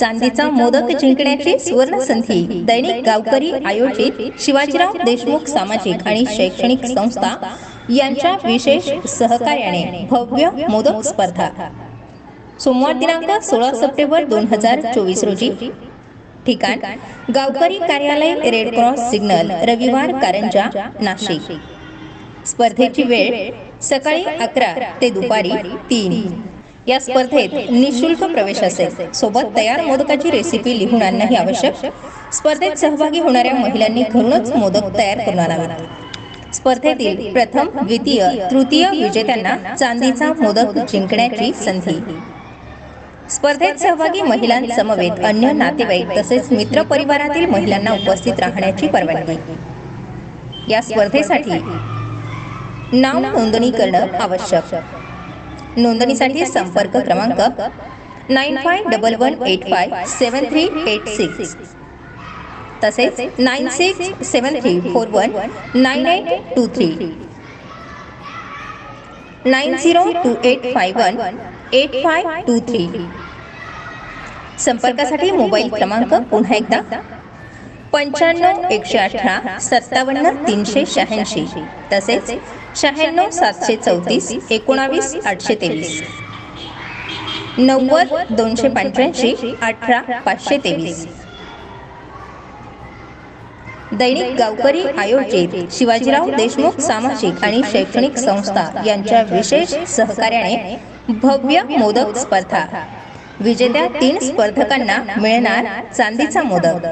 चांदीचा मोदक जिंकण्याची सुवर्ण संधी दैनिक गावकरी आयोजित शिवाजीराव देशमुख सामाजिक आणि शैक्षणिक संस्था यांच्या विशेष सहकार्याने भव्य मोदक स्पर्धा. सोमवार दिनांक सोळा सप्टेंबर दोन हजार चोवीस रोजी. ठिकाण गावकरी कार्यालय रेड क्रॉस सिग्नल रविवार कारंजा नाशिक. स्पर्धेची वेळ सकाळी अकरा ते दुपारी तीन. या स्पर्धेत निशुल्क प्रवेश असेल. सोबत तयार मोदकाची रेसिपी लिहून आणणंही आवश्यक. स्पर्धेत सहभागी होणाऱ्या महिलांनी घरूनच मोदक तयार करून आणावेत. स्पर्धेतील प्रथम द्वितीय तृतीय विजेत्यांना चांदीचा मोदक जिंकण्याची संधी. स्पर्धेत सहभागी महिलांसमवेत अन्य नातेवाईक तसेच मित्र परिवारातील महिलांना उपस्थित राहण्याची परवानगी. या स्पर्धेसाठी नाव नोंदणी करणं आवश्यक. नोंदणीसाठी संपर्क क्रमांक nine five double one eight five seven three eight six तसेच nine six seven three four one nine eight two three nine zero two eight five one eight five two three संपर्कासाठी मोबाईल क्रमांक पुन्हा एकदा पंच्याण्णव एकशे अठरा सत्तावन्न तीनशे शहाऐंशी. तसेच शहाण्णव सातशे चौतीस एकोणावीस आठशे तेवीस नव्वद दोनशे पंच्याऐंशी अठरा पाचशे तेवीस दैनिक गावकरी आयोजित शिवाजीराव देशमुख सामाजिक आणि शैक्षणिक संस्था यांच्या विशेष सहकार्याने भव्य मोदक स्पर्धा. विजेत्या तीन स्पर्धकांना मिळणार चांदीचा मोदक.